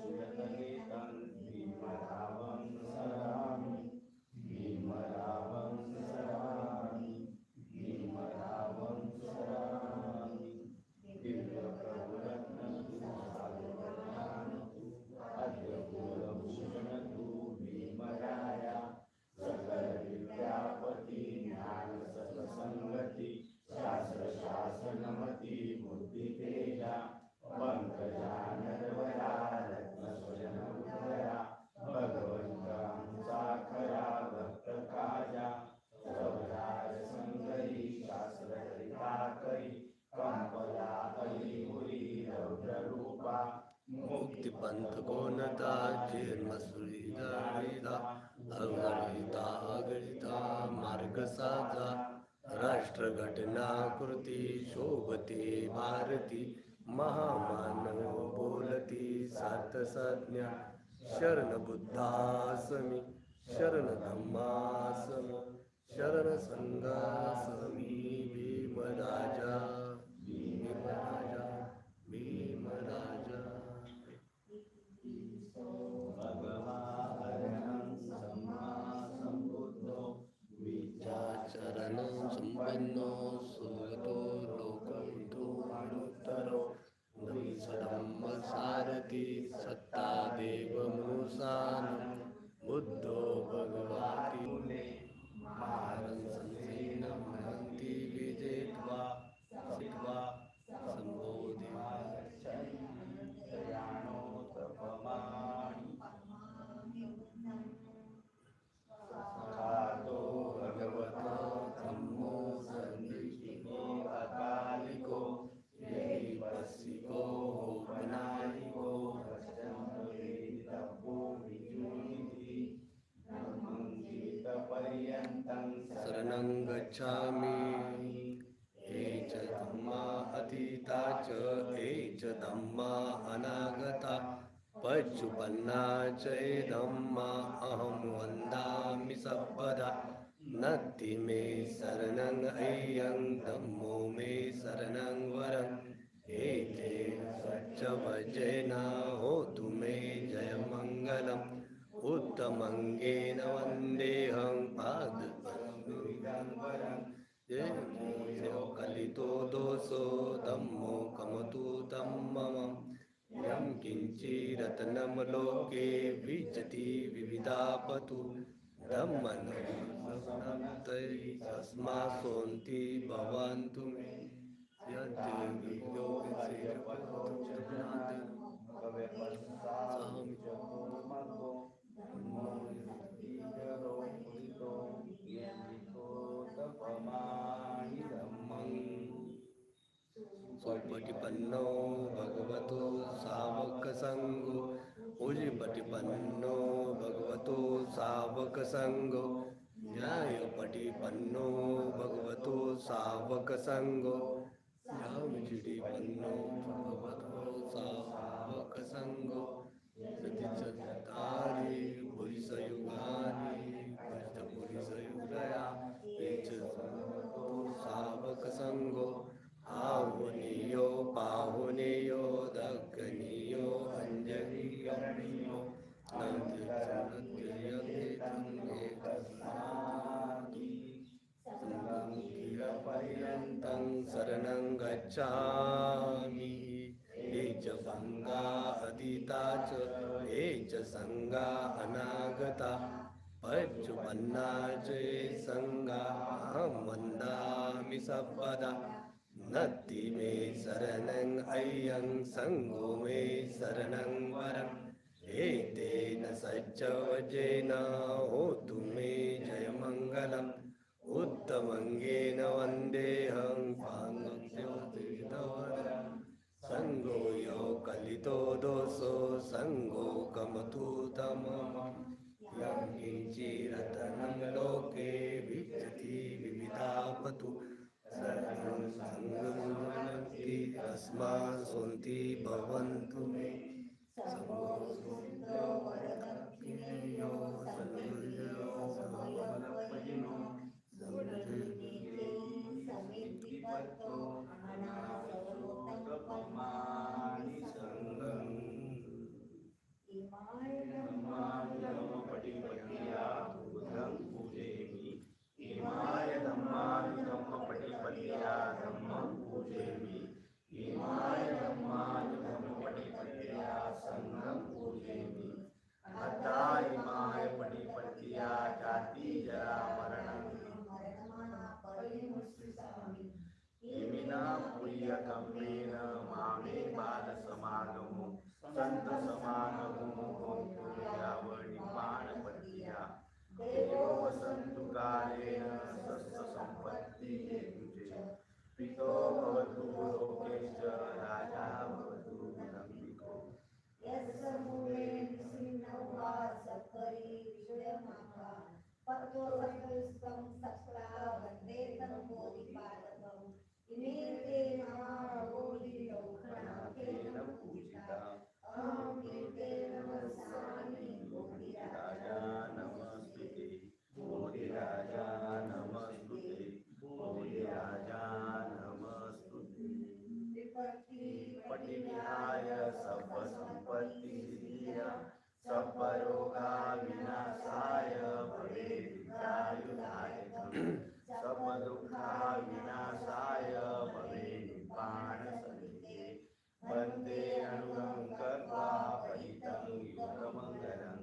sunatani tanti mahavamsara सुविधा अगणिता अगणिता मार्ग साजा राष्ट्र घटना कृती शोभते भारती महामानव बोलती सात संज्ञा शरण बुद्धासमी शरण धम्मासम शरण संघासमी भीमराजा शरणं गच्छामि। ये च धम्मा अतीता च, ये अनागता। पच्युपन्ना च ये धम्मा, अहं वन्दामि मे शरणं अय्यं धम्मो मे शरणं वरम् एते स्वच्छभजेन होतु मे जयमङ्गलम्। उत्तमङ्गेन वन्देऽहं दोषो धम्मो कमतु तं मम यं किञ्चिरत्नं लोके विचति विविधापतु धम्मनं तस्मासोन्ति भवन्तु मे सुपटिपन्नो भगवतो सावकसङ्गो। उजिपटिपन्नो भगवतो सावकसङ्गो। न्यायपटिपन्नो भगवतो सावकसङ्गो। यामिचिटिपन्नो भगवतो सावकसङ्गो। प्रतिचतानि पुरुषयुगानि आहुनीयो पाहुनीयो दग्गनीयो पर्यन्तं शरणं गच्छामि। ये च गङ्गा अतीता च, ये च सङ्गा अनागता। पच्युपन्ना च ये सङ्गा, अहं वन्दामि सर्वदा। नत्ति मे शरणं अय्यं, सङ्गो मे शरणं वरम् एतेन सच्चवजेन होतु मे जयमङ्गलम्। उत्तमङ्गेन वन्देऽहं पाङ्गोतीर्थवरम् सङ्गो यो कलितो दोषो, सङ्गो कमतु तमम् यं किञ्चिरतनं लोके विचति विविधापतु। सर्वं सङ्गमन्ति तस्मात् भवन्तु। मे समोयो सन्नुर्यो सन्तसमागमो होन्तु यावनिपाणपत्या देवो वसन्तु कालेन सस्यसम्पत्तिः हेतुचे पितो भवतु लोकेश राजा भवतु विलम्बिको यस्समुले निसिन्नवा सत्परि विषयमाखा पत्वसंयुक्तं सक्ता वंदे तं इमे ते नमाबोधिलोकनाथेन सब दुखा विनाशाय भवे निपाण वन्दे अनुगं कर्वा फलितं युगमङ्गलं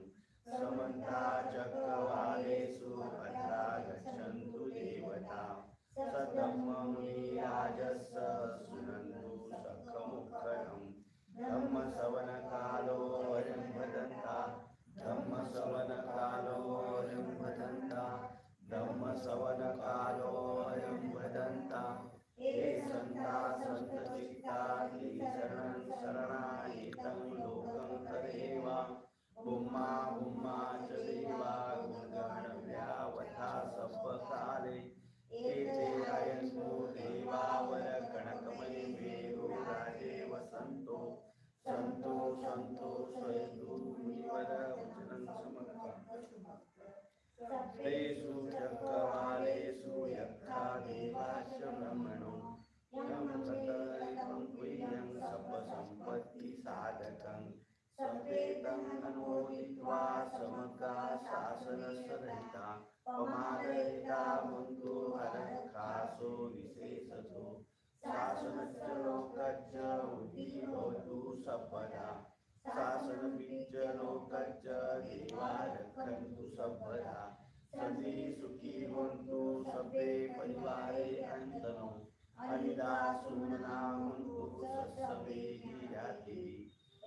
समन्ता चक्रवालेषु भद्रा गच्छन्तु देवता। सतममुनिराजस्स सुनन्तु सखमुखरं धम्मसवनकालो वयं वदन्ता संतो संतो संतो स्वयतु मुनिवरा वचनं समर्पणम्। तेषु यक्कवालेषु यक्का देवाश्च ब्रह्मणो यं सकलं पुण्यं सर्वसम्पत्तिसाधकं। सपेतं नमोदित्वा समका शासनस्य रहिता पमादयिता बन्धुहरः खासो शासनस्य लोकच्च उद्दीभवतु सर्वदा शासनपिच लोकच्च देवा रक्षन्तु सर्वदा सति सुखी भवन्तु सर्वे परिवारे अन्तनो अनिदा सुमना भवन्तु सत्सवे गिराति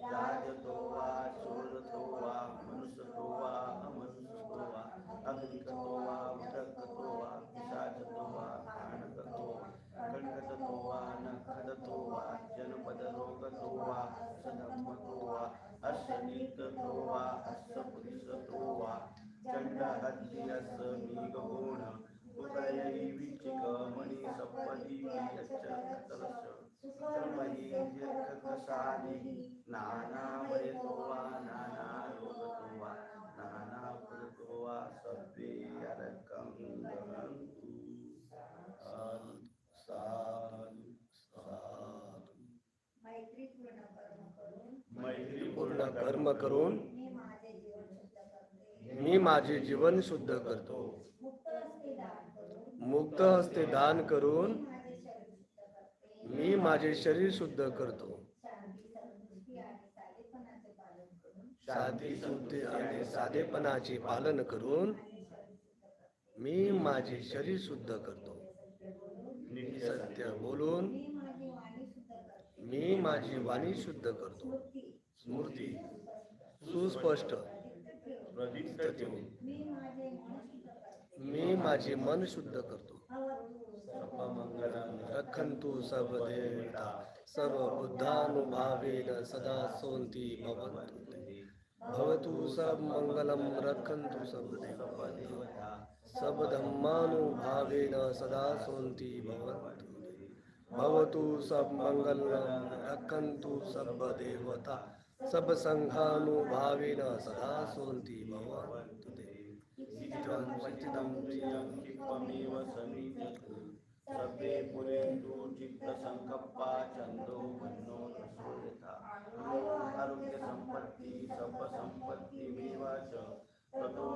राजतो वा चोरतो वा मनुष्यतो वा अमनुष्यतो वा अग्निकतो वा उदकतो वा पिशाचतो वा प्राणकतो कण्ठकतो वा नखदतो वा जनपदरोगतो वा सधम्मतो वा अश्वनीततो वा अश्वपुरुषतो वा चण्डहत्यस मीगगुण उदयै विचिकमणि सपदि यच्च कतलश्च सुक्रमयि दीर्घकशानि नानावयतो वा नानारोगतो वा नानापुरतो वा सर्वे अरकं गमन्तु साधु कर्म करून मी माझे जीवन शुद्ध करतो. मुक्त हस्ते दान करून मी माझे शरीर शुद्ध शुद्ध करतो. शांती आणि साधेपणाचे पालन करून शुद्धी आणि साधेपणाचे पालन करून मी माझे शरीर शुद्ध करतो. सत्य बोलून मी माझी वाणी शुद्ध करतो. स्मृती सुस्पष्ट। मी माझे मन शुद्ध करते। करतो सर्वमङ्गलं रक्षन्तु सर्वदेवता सर्वबुद्धानुभावेन सदा सोन्ति भवन्तु। भवतु सर्वमङ्गलं रक्षन्तु सर्वदेवता देवता। सर्वधर्मानुभावेन सदा सोन्ति भवन्तु। भवतु सर्वमङ्गलं रक्षन्तु सर्वदेवता सर्वसङ्घानुभावेन सदा सोन्ति भवन्तु सर्वे पुरेन्दु चित्तसङ्कप्पा छन्दो मन्नो आरोग्यसम्पत्ति सर्वसम्पत्तिमेव च। ततो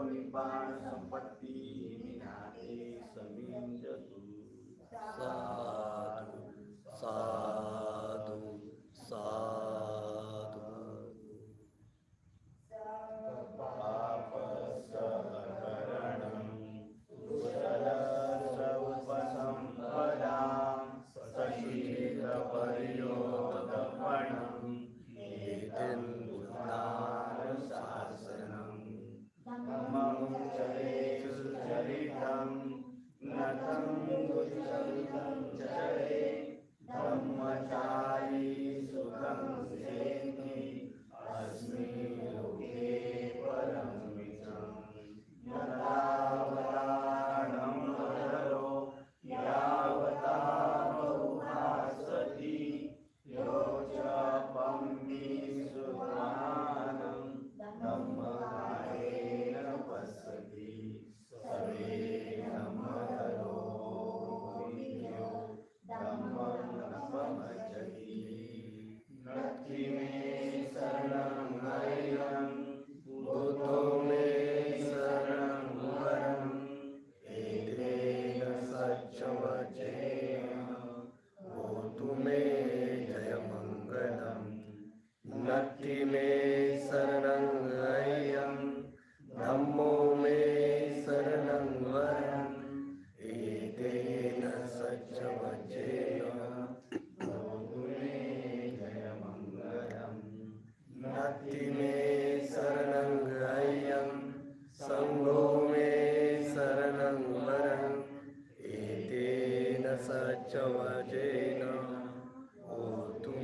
भक्ति में शरणं अय्यं धम्मो मे शरणं वरम् एतेन सज्जवज्रेण गोकुले जयमङ्गलम् भक्ति मे शरणं अय्यं सङ्गो मे शरणं वरम् एतेन सज्जवजेन ओ तुम